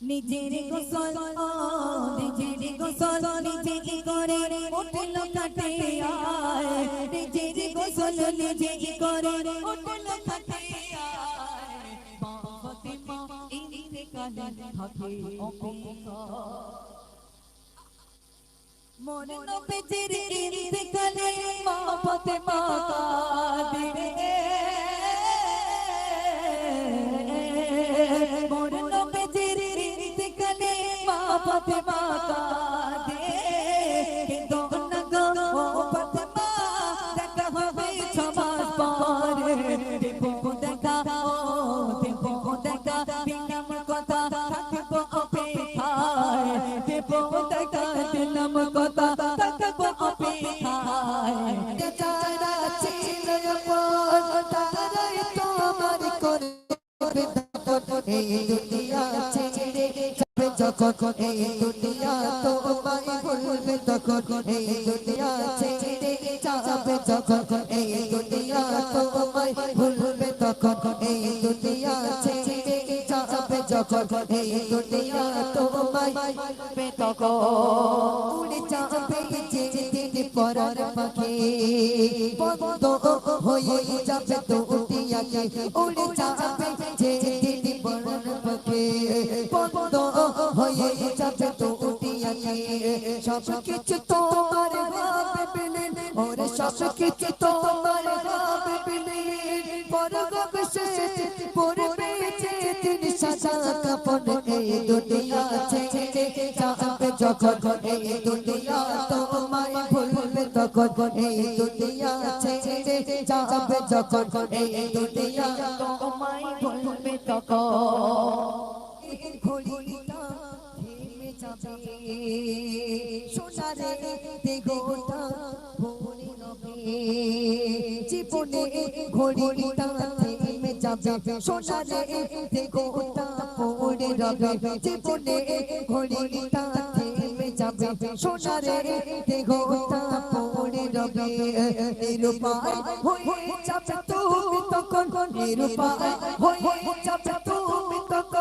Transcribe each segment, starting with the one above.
নিজের গোসল ও নিজের গোসল নিজে করে? উঠল কাটে আয়। নিজের গোসল নিজে করে? উঠল কাটে মনে নবেজের ইন্তেকালে মা ফাতেমা কাঁদে তখন এই দুনিয়া ছেড়ে যাবে যখন, এই দুনিয়া তোমায় ভুলবে তখন, এই দুনিয়া ছেড়ে যাবে যখন, এই দুনিয়া এই দুনিয়া ছেড়ে যখন এই দুনিয়া তোমায় ভুলবে তখন উড়ে যাবে যে দিন পরার পাখি বন্ধ হয়ে যাবে তো উঠিয়াকে উড়ে যাবে যে দিন পরার পাখি বন্ধ হয়ে যাবে তো উঠিয়াকে সব কিছু তোমার পেলে ওরে সব কিছু তোমার পড়বে যে দিন সাজা এই দুনিয়া ছেড়ে চাঁদ যখন এই দুনিয়া তোমায় ভুলবে, তখন এই দুনিয়া ছেড়ে চাঁদ যখন এই দুনিয়া তোমায় ভুলবে, তখন ঘুরিটা থেমে যাবে। জীবনে তাতে মে যাবে। সোনারে তা পড়ে রবে জীবনে ঘড়ি তাতে মে যাবে। সোনারে দেখো ভরে রবে নিরুপায় হয়ে যাবে তুমি তখন, নিরুপায় হয়ে যাবে তুমি তখন।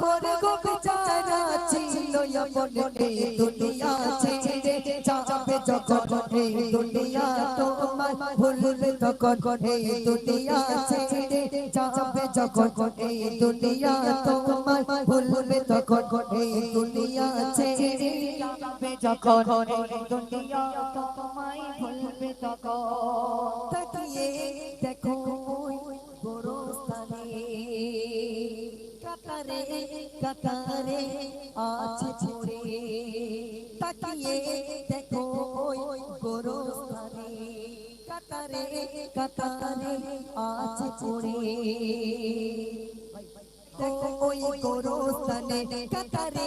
করে গো বেচারা ছিল আপন এই দুনিয়া ছেড়ে যাবে যখন এই দুনিয়া তোমায় ভুলবে তখন এই দুনিয়া ছেড়ে যাবে যখন এই দুনিয়া তোমায় ভুলবে তখন এই দুনিয়া ছেড়ে যাবে যখন এই দুনিয়া তোমায় তখন তাকিয়ে দেখো গোরস্থানে কাতারে কাতারে আছে ছোড়ে তাকিয়ে দেখো গোরস্থানে কাতারে কাতারে আছে ছোড়ে দেখো ওই গোরস্থানে কাতারে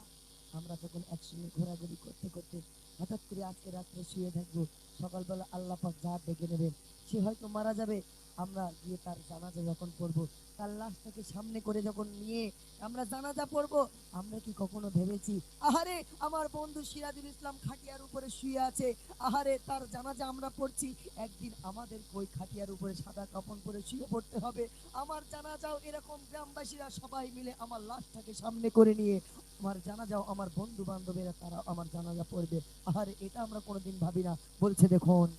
আমরা যখন একসঙ্গে ঘোরাঘুরি করতে করতে হঠাৎ করে আজকে রাত্রে শুয়ে থাকব, সকালবেলা আল্লাহ পাক যা ডেকে নেবেন, সে হয়তো মারা যাবে আমরা গিয়ে তার জানাজা যখন পড়ব তার লাশটাকে সামনে করে যখন নিয়ে আমরা জানাজা পড়ব আমরা কি কখনো ভেবেছি আহারে আমার বন্ধু সিরাজুল ইসলাম খাটিয়ার উপরে শুয়ে আছে আহারে তার জানাজা আমরা পড়ছি একদিন আমাদের ওই খাটিয়ার উপরে সাদা কাপড় পরে শুয়ে পড়তে হবে আমার জানাজাও এরকম গ্রামবাসীরা সবাই মিলে আমার লাশটাকে সামনে করে নিয়ে আমার জানাজাও আমার বন্ধু বান্ধবেরা তারা আমার জানাজা পড়বে আহারে এটা আমরা কোনোদিন ভাবি না বলছে দেখুন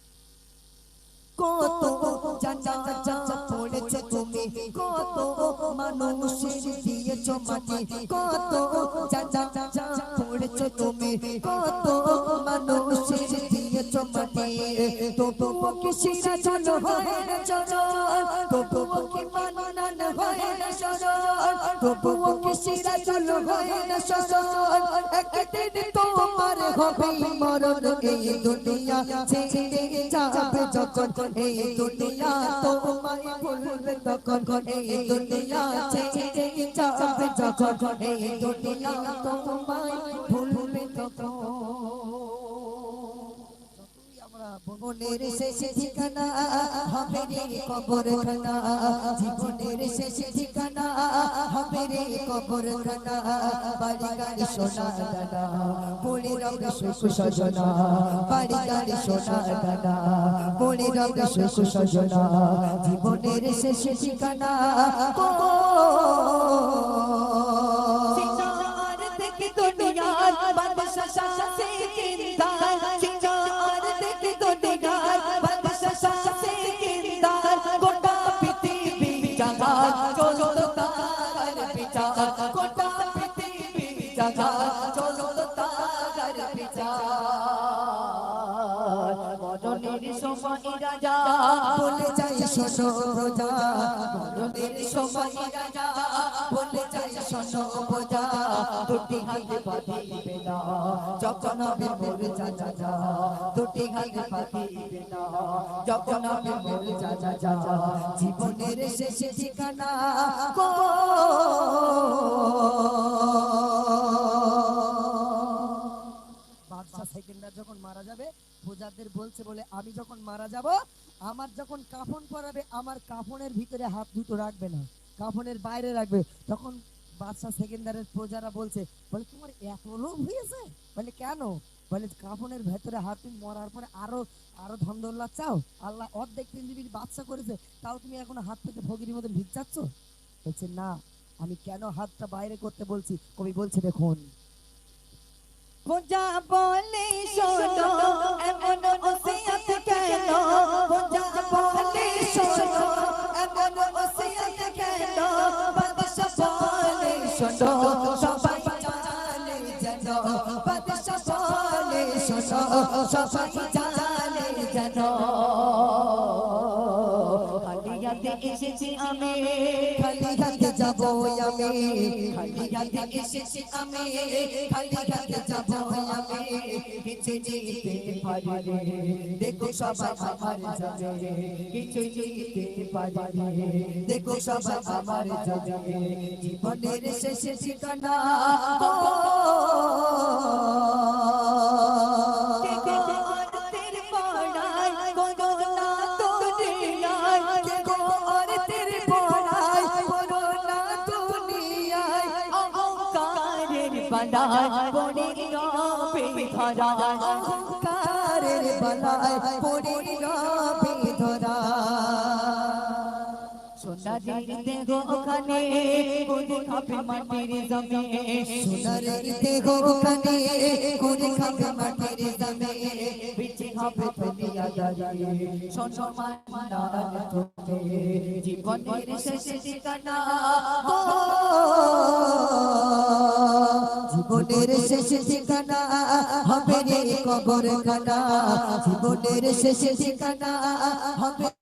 কত জানাজা মানুষের দিয়েছ মাটি কত জানাজা পড়েছ তুমি? কত মানুষের দিয়েছ মাটি তবুও কি শিরা চলো না তবুও কি মানান হয় তবুও কি হয় না শরণ একদিন তোমার হবে মরণ। এই দুনিয়া ছেড়ে যাবে যখন। এই দুনিয়া তোমায় ভুলবে তখন। এই দুনিয়া ছেড়ে যাবে যখন। এই দুনিয়া তোমায় জীবনের শেষ ঠিকানা হবে রে কবর খানা, জীবনের শেষ ঠিকানা হবে রে কবর খানা বাড়ি গাড়ি সোনা দানা বলে রবে সুখ সজনা বাড়ি গাড়ি সোনা দানা বলে রবে সুখ সজনা, জীবনের শেষ ঠিকানা দুনিয়া বাদশাহ সে জাগাত চলত তার বিচার গোটা পৃথিবী জাগাত রাজা বলে যাই শোনো প্রজা। মরণের সময় রাজা, বলে যাই শোনো বোঝা দুটি হাতে পাতিবে না, যখন আমি জীবনের শেষ ঠিকানা সেকেন্ডার যখন মারা যাবে পূজাদের বলছে বলে, আমি যখন মারা যাব, আমার যখন কাফন পরাবে, আমার কাফনের ভিতরে হাত দুটো রাখবে না, কাফনের বাইরে রাখবে। তখন বাদশা সেকেন্ডারের প্রজারা বলছে, বলে, তোমার এত লোভ হয়েছে? বলে, কেন? বলে, কাফনের ভেতরে হাত তুমি মরার পরে আরও আরও ধন দৌলত চাও? আল্লাহ অর্ধেক পৃথিবীর বাদশা করেছে, তাও তুমি এখন হাত থেকে ফকির মতন ভিক্ষাচ্ছ বলছে, না, আমি কেন হাতটা বাইরে করতে বলছি? কবি বলছে, দেখুন পূজা বলে শোনো এমন ওসিয়ত কেন পূজা বলে শোনো এমন ওসিয়ত কেন বাদশা বলে শোনো সবাই জানে যেন বাদশা বলে শোনো সবাই জানে যেন হালিয়াতে এসেছি আমি যাব আমি। খালি দেখো সবাই আমার যাবে জীবনের শেষ ঠিকানা। বানায় পড়ে রবে ধরা অহংকারের বালায় পড়ে রবে ধরা সোনার দেহ ওখানে কোনে খাবে মাটির দেহ কানে করে খাবে মাটির দামে বিচে হবে দুনিয়া দাঁড়িয়ে সম্মান তোকে জীবনের শেষ ঠিকানা জীবনের শেষ ঠিকানা হবে রে কবর খানা জীবনের শেষ ঠিকানা হবে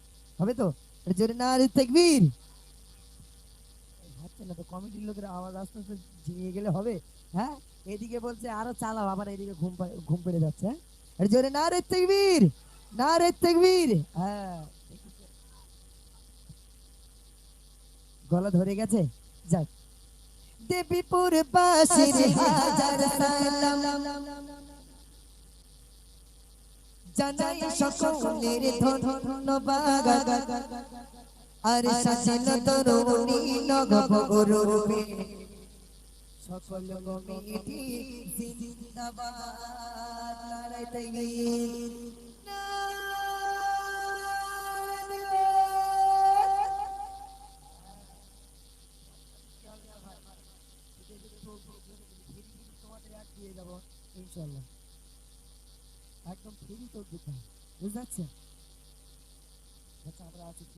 হবে তো? জোরে না তেকবীর। হচ্ছে না তো কমিটির লোকের আওয়াজ আস্তে আস্তে ঝিমিয়ে গেলে হবে? হ্যাঁ? এদিকে বলছে আরও চালাও আবার এদিকে ঘুম ঘুম পেড়ে যাচ্ছে। হ্যাঁ? জোরে না রে তেকবীর! না রে তেকবীর! হ্যাঁ গলা ধরে গেছে? যাক। দেবীপুর বাসির হাজার সালাম। জানাই সকলের ধন্যবাদ। আর সাজল তরুণী নগব রূপে সকল কমিটি জিন্দাবাদ। একদম ফ্রি তো দিতে বুঝতে পারছেন আচ্ছা আমরা আছি